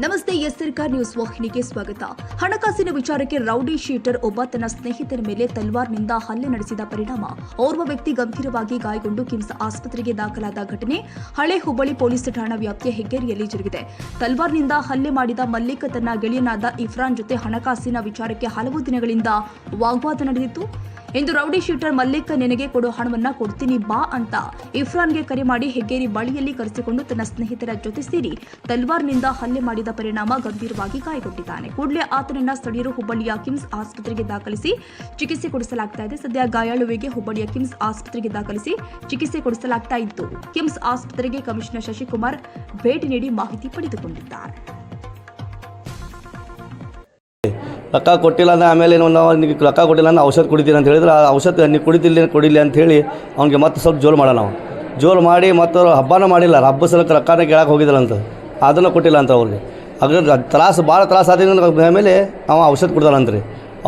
ನಮಸ್ತೆ, ಎಸ್ ಸರ್ಕಾರ್ ನ್ಯೂಸ್ ವಾಹಿನಿಗೆ ಸ್ವಾಗತ. ಹಣಕಾಸಿನ ವಿಚಾರಕ್ಕೆ ರೌಡಿ ಶೀಟರ್ ಒಬ್ಬ ತನ್ನ ಸ್ನೇಹಿತರ ಮೇಲೆ ತಲ್ವಾರ್ನಿಂದ ಹಲ್ಲೆ ನಡೆಸಿದ ಪರಿಣಾಮ. ಓರ್ವ ವ್ಯಕ್ತಿ ಗಂಭೀರವಾಗಿ ಗಾಯಗೊಂಡು ಕಿಮ್ಸ್ ಆಸ್ಪತ್ರೆಗೆ ದಾಖಲಾದ ಘಟನೆ ಹಳೆ ಹುಬ್ಬಳ್ಳಿ ಪೊಲೀಸ್ ಠಾಣಾ ವ್ಯಾಪ್ತಿಯ ಹೆಗ್ಗೇರಿಯಲ್ಲಿ ಜರುಗಿದೆ. ತಲ್ವಾರ್ನಿಂದ ಹಲ್ಲೆ ಮಾಡಿದ ಮಲ್ಲಿಕ್ ತನ್ನ ಗೆಳೆಯನಾದ ಇಫ್ರಾನ್ ಜೊತೆ ಹಣಕಾಸಿನ ವಿಚಾರಕ್ಕೆ ಹಲವು ದಿನಗಳಿಂದ ವಾಗ್ವಾದ ನಡೆದಿತ್ತು. ಇಂದು ರೌಡಿ ಶೀಟರ್ ಮಲ್ಲಿಕ್ ನಿನಗೆ ಕೊಡೋ ಹಣವನ್ನ ಕೊಡ್ತೀನಿ ಬಾ ಅಂತ ಇಫ್ರಾನ್ಗೆ ಕರೆ ಮಾಡಿ ಹೆಗ್ಗೇರಿ ಬಳಿಯಲ್ಲಿ ಕರೆಸಿಕೊಂಡು ತನ್ನ ಸ್ನೇಹಿತರ ಜೊತೆ ಸೇರಿ ತಲ್ವಾರ್ನಿಂದ ಹಲ್ಲೆ ಮಾಡಿದ ಪರಿಣಾಮ ಗಂಭೀರವಾಗಿ ಗಾಯಗೊಂಡಿದ್ದಾನೆ. ಕೂಡಲೇ ಆತನನ್ನ ಸ್ಥಳೀಯರು ಹುಬ್ಬಳ್ಳಿಯ ಕಿಮ್ಸ್ ಆಸ್ಪತ್ರೆಗೆ ದಾಖಲಿಸಿ ಚಿಕಿತ್ಸೆ ಕೊಡಿಸಲಾಗ್ತಾ ಇದೆ. ಸದ್ಯ ಗಾಯಾಳುವಿಗೆ ಹುಬ್ಬಳ್ಳಿಯ ಕಿಮ್ಸ್ ಆಸ್ಪತ್ರೆಗೆ ದಾಖಲಿಸಿ ಚಿಕಿತ್ಸೆ ಕೊಡಿಸಲಾಗ್ತಾ ಇತ್ತು. ಕಿಮ್ಸ್ ಆಸ್ಪತ್ರೆಗೆ ಕಮಿಷನರ್ ಶಶಿಕುಮಾರ್ ಭೇಟಿ ನೀಡಿ ಮಾಹಿತಿ ಪಡೆದುಕೊಂಡಿದ್ದಾರೆ. ರೊಕ್ಕ ಕೊಟ್ಟಿಲ್ಲ ಅಂದ್ರೆ ಆಮೇಲೆ ಏನು ನಾವು ನಿಮಗೆ ರೊಕ್ಕ ಕೊಟ್ಟಿಲ್ಲ ಅಂದ್ರೆ ಔಷಧ ಕುಡಿತೀನಿ ಅಂತ ಹೇಳಿದ್ರೆ ಆ ಔಷಧ ನೀವು ಕುಡಿತಿಲ್ಲ ಕೊಡಿಲ್ಲ ಅಂತ ಹೇಳಿ ಅವ್ನಿಗೆ ಮತ್ತೆ ಸ್ವಲ್ಪ ಜೋರು ಮಾಡೋಣ ನಾವು ಜೋರು ಮಾಡಿ ಮತ್ತು ಹಬ್ಬನೂ ಮಾಡಿಲ್ಲ ಹಬ್ಬ ಸಲಕ್ಕೆ ರೊಕ್ಕನ ಕೇಳಕ್ಕೆ ಹೋಗಿದ್ದಿಲ್ಲ ಅಂತ. ಅದನ್ನು ಕೊಟ್ಟಿಲ್ಲ ಅಂತ ಅವ್ರಿಗೆ. ಅದ್ರ ತ್ರಾಸು ಭಾಳ ತ್ರಾಸು ಆದ ಆಮೇಲೆ ಅವ ಔಷಧ ಕುಡ್ದಾನಂತ ರೀ.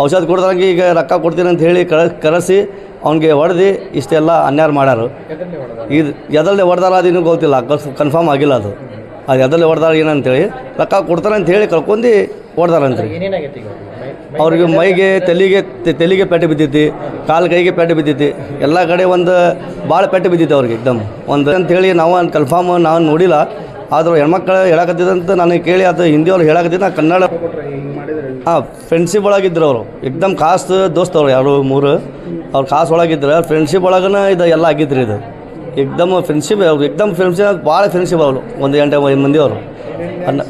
ಔಷಧ ಕೊಡ್ದಂಗೆ ಈಗ ರೊಕ್ಕ ಕೊಡ್ತೀನಿ ಅಂತ ಹೇಳಿ ಕಳ ಕರೆಸಿ ಅವ್ನಿಗೆ ಹೊಡೆದು ಇಷ್ಟೆಲ್ಲ ಅನ್ಯಾರು ಮಾಡ್ಯಾರು. ಇದು ಎದಲ್ಲೇ ಹೊಡೆದಾರ ಅದು ಇನ್ನೂ ಗೊತ್ತಿಲ್ಲ ಕನ್ಫರ್ಮ್ ಆಗಿಲ್ಲ ಅದು. ಅದು ಅದರಲ್ಲಿ ಹೊಡೆದಾಳ ಏನಂತೇಳಿ ರೊಕ್ಕ ಕೊಡ್ತಾರೆ ಅಂತ ಹೇಳಿ. ಕಳ್ಕೊಂಡು ಹೊಡೆದಾರಂತ್ರಿ ಅವ್ರಿಗೆ? ಮೈಗೆ ತಲೆಗೆ ತಲೆಗೆ ಪೆಟ್ಟು ಬಿದ್ದೈತಿ ಕಾಲು ಕೈಗೆ ಪೆಟ್ಟು ಬಿದ್ದೈತಿ ಎಲ್ಲ ಕಡೆ ಒಂದು ಭಾಳ ಪೆಟ್ಟು ಬಿದ್ದಿತ್ತು ಅವ್ರಿಗೆ ಎಕ್ದಮ್. ಒಂದು ಅಂತೇಳಿ ನಾವು ಕನ್ಫರ್ಮ್ ನಾವು ನೋಡಿಲ್ಲ. ಆದರೂ ಹೆಣ್ಮಕ್ಳು ಹೇಳಕತ್ತಿದಂತ ನನಗೆ ಕೇಳಿ ಅದು ಹಿಂದಿ ಅವ್ರು ಹೇಳಕತ್ತಿದ್ದು ನಾನು ಕನ್ನಡ ಹಾಂ ಫ್ರೆಂಡ್ಶಿಪ್ ಒಳಗಿದ್ರು ಅವರು. ಎಕ್ದಮ್ ಕಾಸ್ ದೋಸ್ತವ್ರು ಯಾರು ಮೂರು. ಅವ್ರು ಕಾಸು ಒಳಗಿದ್ರು ಫ್ರೆಂಡ್ಶಿಪ್ ಒಳಗನ ಇದು ಎಲ್ಲ ಆಗಿದ್ರಿ ಇದು. ಎಕ್ದಮ್ ಫ್ರೆಂಡ್ಶಿಪ್ ಅವ್ರು ಎಕ್ದಮ್ ಫ್ರೆಂಡ್ಶಿಪ್ ಭಾಳ ಫ್ರೆಂಡ್ಶಿಪ್ ಅವರು ಒಂದು ಎಂಟು ಐದು ಮಂದಿ ಅವರು ಅನ್ನ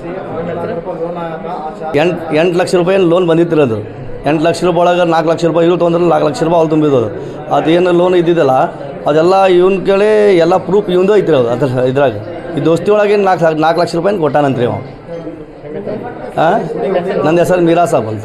ಎಂಟು ಎಂಟು ಲಕ್ಷ ರೂಪಾಯಿ ಲೋನ್ ಬಂದಿತ್ತು ಅದು ಎಂಟು ಲಕ್ಷ ರೂಪಾಯಿ ಒಳಗೆ ನಾಲ್ಕು ಲಕ್ಷ ರೂಪಾಯಿ ಇವ್ರು ತೊಗೊಂಡ್ರೆ ನಾಲ್ಕು ಲಕ್ಷ ರೂಪಾಯಿ ಅವ್ರು ತುಂಬಿದ್ದು ಅದು ಅದೇನು ಲೋನ್ ಇದ್ದಿದ್ದಲ್ಲ ಅದೆಲ್ಲ ಇವನ್ ಕೇಳಿ ಎಲ್ಲ ಪ್ರೂಫ್ ಇವಂದು ಐತ್ರಿ ಅದು ಅದ್ರ ಇದ್ರಾಗ ಈ ದೋಸ್ತಿ ಒಳಗೆ ನಾಲ್ಕು ನಾಲ್ಕು ಲಕ್ಷ ರೂಪಾಯಿ ಕೊಟ್ಟಾನಂತ್ರಿ ಅವ ಹಾಂ ನನ್ನ ಹೆಸರು ಮೀರಾ ಸಾಬ್ ಅಂತ